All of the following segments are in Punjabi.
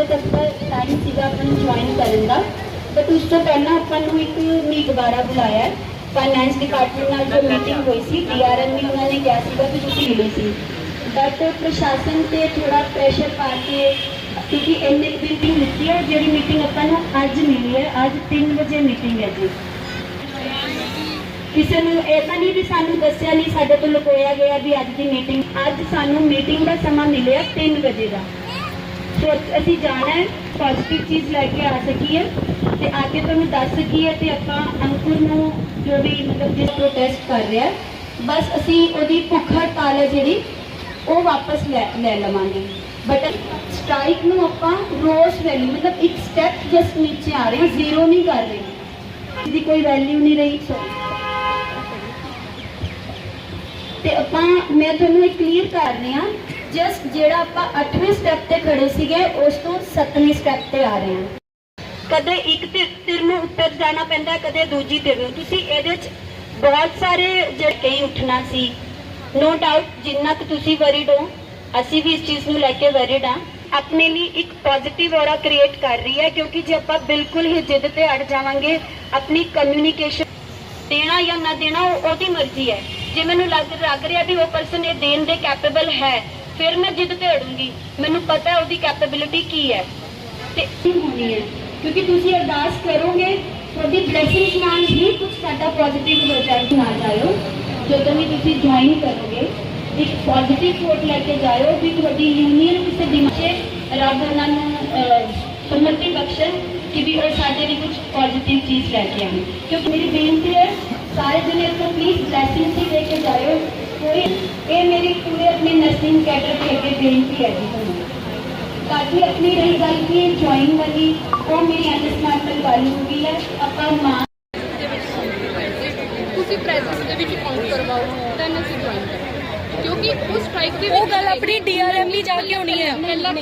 ਵਜੇ ਤੱਕ ਦਾ ਟਾਈਮ ਸੀਗਾ ਆਪਾਂ ਨੂੰ ਜੁਆਇਨ ਕਰਨ ਦਾ। ਬਟ ਉਸ ਤੋਂ ਪਹਿਲਾਂ ਆਪਾਂ ਨੂੰ ਇੱਕ ਮੀਟ ਦੁਬਾਰਾ ਬੁਲਾਇਆ ਫਾਈਨੈਂਸ ਡਿਪਾਰਟਮੈਂਟ ਨਾਲ ਜੋ ਮੀਟਿੰਗ ਹੋਈ ਸੀ ਡੀਆਰਐਮ ਨੇ ਉਹਨਾਂ ਨੇ ਕਿਹਾ ਸੀਗਾ ਕਿ ਤੁਸੀਂ ਮਿਲੇ ਸੀ। ਬਟ ਪ੍ਰਸ਼ਾਸਨ ਤੇ ਥੋੜਾ ਪ੍ਰੈਸ਼ਰ ਪਾ ਕੇ, ਕਿਉਂਕਿ ਇੰਨੇ ਕੁ ਦਿੱਤੀ ਹੈ, ਜਿਹੜੀ ਮੀਟਿੰਗ ਆਪਾਂ ਨੂੰ ਅੱਜ ਮਿਲੀ ਹੈ, ਅੱਜ 3 ਵਜੇ ਮੀਟਿੰਗ ਹੈ ਜੀ। ਕਿਸੇ ਨੂੰ ਇਹ ਤਾਂ ਨਹੀਂ ਵੀ ਸਾਨੂੰ ਦੱਸਿਆ ਨਹੀਂ ਸਾਡੇ ਤੋਂ ਲੁਕੋਇਆ ਗਿਆ ਵੀ ਅੱਜ ਦੀ ਮੀਟਿੰਗ ਅੱਜ ਸਾਨੂੰ ਮੀਟਿੰਗ ਦਾ ਸਮਾਂ ਮਿਲਿਆ 3 ਵਜੇ ਦਾ। ਸੋ ਅਸੀਂ ਜਾਣਾ ਹੈ ਪੋਜ਼ਿਟਿਵ ਚੀਜ਼ ਲੈ ਕੇ ਆ ਸਕੀਏ ਤੇ ਆ ਕੇ ਤੁਹਾਨੂੰ ਦੱਸ ਸਕੀਏ ਤੇ ਆਪਾਂ ਅੰਕੁਰ ਨੂੰ ਜੋ ਵੀ ਮਤਲਬ ਜਿਸ ਪ੍ਰੋਟੈਸਟ ਕਰ ਰਿਹਾ ਹੈ, ਬਸ ਅਸੀਂ ਉਹਦੀ ਭੁੱਖ ਹੜਤਾਲ ਹੈ ਜਿਹੜੀ ਉਹ ਵਾਪਸ ਲੈ ਲੈ ਲਵਾਂਗੇ। ਬਟ ਸਟ੍ਰਾਈਕ ਨੂੰ ਆਪਾਂ ਰੋਜ਼ ਵੈਲਿਊ ਮਤਲਬ ਇੱਕ ਸਟੈਪ ਜਸਟ ਨੀਚੇ ਆ ਰਹੇ ਹਾਂ ਜ਼ੀਰੋ ਨਹੀਂ ਕਰ ਰਹੇ। ਇਹਦੀ ਕੋਈ ਵੈਲਿਊ ਨਹੀਂ ਰਹੀ ਸੋ ਤੇ ਆਪਾਂ ਮੈਂ ਤੁਹਾਨੂੰ ਇਹ ਕਲੀਅਰ ਕਰ ਰਹੀ ਹਾਂ ਜਸਟ ਜਿਹੜਾ ਆਪਾਂ 8ਵੇਂ ਸਟੈਪ ਤੇ ਖੜੇ ਸੀਗੇ, ਉਸ ਤੋਂ 7ਵੇਂ ਸਟੈਪ ਤੇ ਆ ਰਹੇ ਹਾਂ। ਕਦੇ ਇੱਕ ਧਿਰ ਨੂੰ ਉੱਪਰ ਜਾਣਾ ਪੈਂਦਾ, ਕਦੇ ਦੂਜੀ ਧਿਰ ਨੂੰ। ਤੁਸੀਂ ਇਹਦੇ 'ਚ ਬਹੁਤ ਸਾਰੇ ਜਿਹੜੇ ਕਈ ਉੱਠਣਾ ਸੀ। ਨੋ ਡਾਊਟ ਜਿੰਨਾ ਕਿ ਤੁਸੀਂ ਵਰੀਡ ਹੋ, ਅਸੀਂ ਵੀ ਇਸ ਚੀਜ਼ ਨੂੰ ਲੈ ਕੇ ਵਰੀਡ ਹਾਂ। ਆਪਣੇ ਲਈ ਇੱਕ ਪੋਜ਼ਿਟਿਵ ਔਰਾ ਕ੍ਰੀਏਟ ਕਰ ਰਹੀ ਹੈ, ਕਿਉਂਕਿ ਜੇ ਆਪਾਂ ਬਿਲਕੁਲ ਹੀ ਜਿੱਦ ਤੇ ਅੜ ਜਾਵਾਂਗੇ, ਆਪਣੀ ਕਮਿਊਨੀਕੇਸ਼ਨ ਦੇਣਾ ਜਾਂ ਨਾ ਦੇਣਾ, ਉਹ ਉਹਦੀ ਮਰਜ਼ੀ ਹੈ। ਜੇ ਮੈਨੂੰ ਲੱਗ ਲੱਗ ਰਿਹਾ ਵੀ ਉਹ ਪਰਸਨ ਇਹ ਦੇਣ ਦੇ ਕੈਪੇਬਲ ਹੈ ਫਿਰ ਮੈਂ ਜਿੱਦ ਤੇ ਅੜੂੰਗੀ ਮੈਨੂੰ ਪਤਾ ਹੈ ਉਹਦੀ ਕੈਪੇਬਿਲਿਟੀ ਕੀ ਹੈ। ਤੇ ਹੋਣੀ ਹੈ ਕਿਉਂਕਿ ਤੁਸੀਂ ਅਰਦਾਸ ਕਰੋਗੇ ਤੁਹਾਡੀ ਬਲੇਸਿੰਗਸ ਨਾਲ ਹੀ ਕੁਝ ਸਾਡਾ ਪੋਜ਼ਿਟਿਵ ਰਿਜ਼ਲਟ ਆ ਜਾਇਓ ਜਦੋਂ ਵੀ ਤੁਸੀਂ ਜੁਆਇਨ ਕਰੋਗੇ ਇੱਕ ਪੋਜ਼ਿਟਿਵ ਥੋਟ ਲੈ ਕੇ ਜਾਇਓ ਵੀ ਤੁਹਾਡੀ ਯੂਨੀਅਨ ਕਿਸੇ ਦਿਮਾਗ ਰੱਬ ਉਹਨਾਂ ਨੂੰ ਅਹ, ਸਮਰਥੀ ਕਿ ਵੀ ਉਹ ਸਾਡੇ ਲਈ ਕੁਝ ਪੋਜ਼ਿਟਿਵ ਚੀਜ਼ ਲੈ ਕੇ ਆਉਣ। ਕਿਉਂਕਿ ਮੇਰੀ ਬੇਨਤੀ ਹੈ ਸਾਰੇ ਜਣੇ ਇੱਥੋਂ ਪਲੀਜ਼ ਬਲੇਸਿੰਗਸ ਹੀ ਲੈ ਕੇ ਜਾਇਓ। ਕੋਈ ਇਹ ਮੇਰੀ ਪੂਰੇ ਆਪਣੇ ਨਰਸਿੰਗ ਕੈਡਰ ਦੇ ਅੱਗੇ ਬੇਨਤੀ ਹੈ ਜੀ ਤੁਹਾਨੂੰ ਬਾਕੀ ਆਪਣੀ ਰਹੀ ਗੱਲ ਕੀ ਜੁਆਇਨ ਵਾਲੀ ਉਹ ਮੇਰੀ ਅੰਡਰਸਟੈਂਡਿੰਗ ਵਾਲੀ ਹੋ ਗਈ ਹੈ ਆਪਾਂ ਮਾਂ ਤੁਸੀਂ ਪ੍ਰੈਜ਼ੈਂਸ ਦੇ ਵਿੱਚ ਕਾਊਂਟ ਕਰਵਾਓ ਤਾਂ ਅਸੀਂ ਜੁਆਇਨ ਕਰਾਂਗੇ ਕਿਉਂਕਿ ਉਸ ਸਟ੍ਰਾਈਕ ਦੇ ਉਹ ਗੱਲ ਆਪਣੀ ਡੀਆਰਐਮ ਵੀ ਜਾ ਕੇ ਹੋਣੀ ਹੈ ਪਹਿਲਾਂ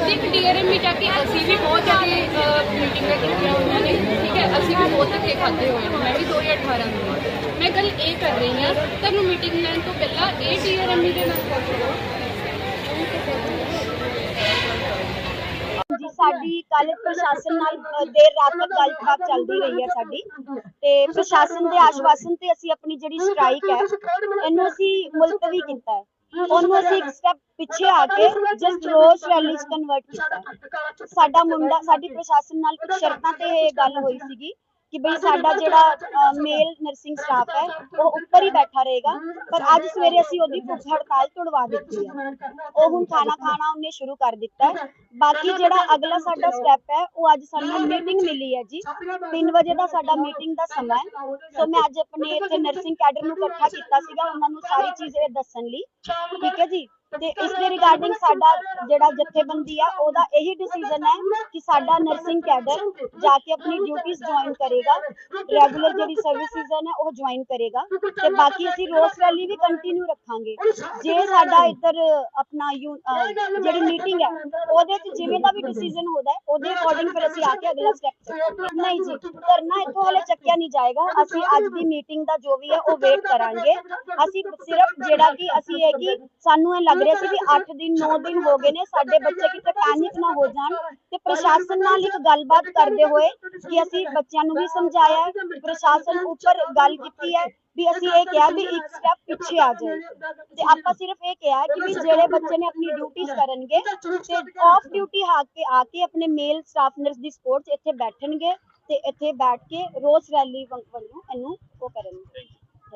ਸਿੱਖ ਡੀਆਰਐਮ ਵੀ ਜਾ ਕੇ ਅਸੀਂ ਵੀ ਬਹੁਤ ਜ਼ਿਆਦਾ ਮੀਟਿੰਗਾਂ ਕੀਤੀਆਂ ਉਹਨਾਂ ਨੇ ਠੀਕ ਹੈ ਅਸੀਂ ਵੀ ਬਹੁਤ ਧੱਕੇ ਖਾਦੇ ਹੋਏ ਨੇ। ਮੈਂ ਵੀ 2018 ਦੀ ਹਾਂ। ਮੈਂ ਗੱਲ ਇਹ ਕਰ ਰਹੀ ਹਾਂ ਤੁਹਾਨੂੰ ਮੀਟਿੰਗ ਲੈਣ ਤੋਂ ਪਹਿਲਾਂ ਇਹ ਡੀਆਰਐਮ ਦੇ ਨਾਲ ਗੱਲ ਕਰੋ। ਜੀ ਸਾਡੀ ਕੱਲ ਪ੍ਰਸ਼ਾਸਨ ਨਾਲ ਦੇਰ ਰਾਤ ਤੱਕ ਗੱਲਬਾਤ ਚੱਲਦੀ ਰਹੀ ਹੈ ਸਾਡੀ। ਤੇ ਪ੍ਰਸ਼ਾਸਨ ਦੇ ਆਸ਼ਵਾਸਨ ਤੇ ਅਸੀਂ ਆਪਣੀ ਜਿਹੜੀ ਸਟ੍ਰਾਈਕ ਹੈ ਇਹਨੂੰ ਅਸੀਂ ਮੁਲਤਵੀ ਕੀਤਾ ਹੈ। ਉਹਨੂੰ ਅਸੀਂ ਇੱਕ ਸਟੈਪ ਪਿੱਛੇ ਆ ਕੇ ਜਸਟ ਰੋਜ਼ ਰੈਲੀ ਚ ਕਨਵਰਟ ਕੀਤਾ। ਸਾਡਾ ਮੁੰਡਾ ਸਾਡੀ ਪ੍ਰਸ਼ਾਸਨ ਨਾਲ ਕੁਝ ਸ਼ਰਤਾਂ ਤੇ ਇਹ ਗੱਲ ਹੋਈ ਸੀਗੀ। ਕਿ ਬਈ ਸਾਡਾ ਜਿਹੜਾ ਮੇਲ ਨਰਸਿੰਗ ਸਟਾਫ ਹੈ। ਉਹ ਉੱਪਰ ਹੀ ਬੈਠਾ ਰਹੇਗਾ। ਪਰ ਅੱਜ ਸਵੇਰੇ ਅਸੀਂ ਉਹਦੀ ਭੁੱਖ ਹੜਤਾਲ ਤੁੜਵਾ ਦਿੱਤੀ ਹੈ। ਉਹ ਹੁਣ ਖਾਣਾ ਖਾਣਾ ਉਹਨੇ ਸ਼ੁਰੂ ਕਰ ਦਿੱਤਾ ਹੈ। ਬਾਕੀ ਜਿਹੜਾ ਅਗਲਾ ਸਾਡਾ ਸਟੈਪ ਹੈ ਉਹ ਅੱਜ ਸਾਨੂੰ ਮੀਟਿੰਗ ਮਿਲੀ ਹੈ ਜੀ। 3 ਵਜੇ ਦਾ ਸਾਡਾ ਮੀਟਿੰਗ ਦਾ ਸਮਾਂ ਹੈ। ਸੋ ਮੈਂ ਅੱਜ ਆਪਣੇ ਇੱਥੇ ਨਰਸਿੰਗ ਕੈਡਰ ਨੂੰ ਇਕੱਠਾ ਕੀਤਾ ਸੀਗਾ। ਉਹਨਾਂ ਨੂੰ ਸਾਰੀ ਚੀਜ਼ ਇਹ ਦੱਸਣ ਲਈ। ਠੀਕ ਹੈ ਜੀ? ਤੇ ਇਸ ਦੇ ਰਿਗਾਰਡਿੰਗ ਸਾਡਾ ਜਿਹੜਾ ਜਥੇਬੰਦੀ ਆ ਉਹਦਾ ਇਹੀ ਡਿਸੀਜਨ ਹੈ ਕਿ ਸਾਡਾ ਨਰਸਿੰਗ ਕੈਡਰ ਜਾ ਕੇ ਆਪਣੀ ਡਿਊਟੀਆਂ ਜੁਆਇਨ ਕਰੇਗਾ। ਰੈਗੂਲਰ ਜਿਹੜੀ ਸਰਵਿਸਿਜ਼ ਨੇ ਉਹ ਜੁਆਇਨ ਕਰੇਗਾ। ਤੇ ਬਾਕੀ ਅਸੀਂ ਰੋਜ਼ ਰੈਲੀ ਵੀ ਕੰਟੀਨਿਊ ਰੱਖਾਂਗੇ। ਜੇ ਸਾਡਾ ਇੱਧਰ ਆਪਣਾ ਜਿਹੜੀ ਮੀਟਿੰਗ ਹੈ ਉਹਦੇ ਚ ਜਿਵੇਂ ਦਾ ਵੀ ਡਿਸੀਜਨ ਹੁੰਦਾ ਹੈ ਉਹਦੇ ਅਕੋਰਡਿੰਗ ਫਿਰ ਅਸੀਂ ਆ ਕੇ ਅਗਲਾ ਸਟੈਪ ਨਹੀਂ ਜੀ ਕਰਨਾ ਇੱਥੋਂ ਹਲੇ ਚੱਕਿਆ ਨਹੀਂ ਜਾਏਗਾ। ਅਸੀਂ ਅੱਜ ਦੀ ਮੀਟਿੰਗ ਦਾ ਜੋ ਵੀ ਹੈ ਉਹ ਵੇਟ ਕਰਾਂਗੇ। ਅਸੀਂ ਸਿਰਫ ਜਿਹੜਾ ਕਿ ਅਸੀਂ ਇਹ ਕਿ ਸਾਨੂੰ ਇਹ ਲੱਗ ਰਿਹਾ ਸੀ ਵੀ 8 ਦਿਨ 9 ਦਿਨ ਹੋ ਗਏ ਨੇ ਸਾਡੇ ਬੱਚੇ ਕਿਤੇ ਪੈਨਿਕ ਨਾ ਹੋ ਜਾਣ ਤੇ ਪ੍ਰਸ਼ਾਸਨ ਨਾਲ ਇੱਕ ਗੱਲਬਾਤ ਕਰਦੇ ਹੋਏ ਕਿ ਅਸੀਂ ਬੱਚਿਆਂ ਨੂੰ ਵੀ ਸਮਝਾਇਆ ਹੈ, ਪ੍ਰਸ਼ਾਸਨ ਉੱਪਰ ਗੱਲ ਕੀਤੀ ਹੈ ਵੀ ਅਸੀਂ ਇਹ ਕਿਹਾ ਵੀ ਇੱਕ ਸਟੈਪ ਪਿੱਛੇ ਆ ਜਾਏ ਤੇ ਆਪਾਂ ਸਿਰਫ ਇਹ ਕਿਹਾ ਕਿ ਵੀ ਜਿਹੜੇ ਬੱਚੇ ਨੇ ਆਪਣੀ ਡਿਊਟੀਆਂ ਕਰਨਗੇ ਤੇ ਆਫ ਡਿਊਟੀ ਆ ਕੇ ਆ ਕੇ ਆਪਣੇ ਮੇਲ ਸਟਾਫ ਨਰਸ ਦੀ ਸਪੋਰਟ ਇੱਥੇ ਬੈਠਣਗੇ ਤੇ ਇੱਥੇ ਬੈਠ ਕੇ ਰੋਜ਼ ਰੈਲੀ ਵੱਲੋਂ ਇਹਨੂੰ ਉਹ ਕਰਨਗੇ।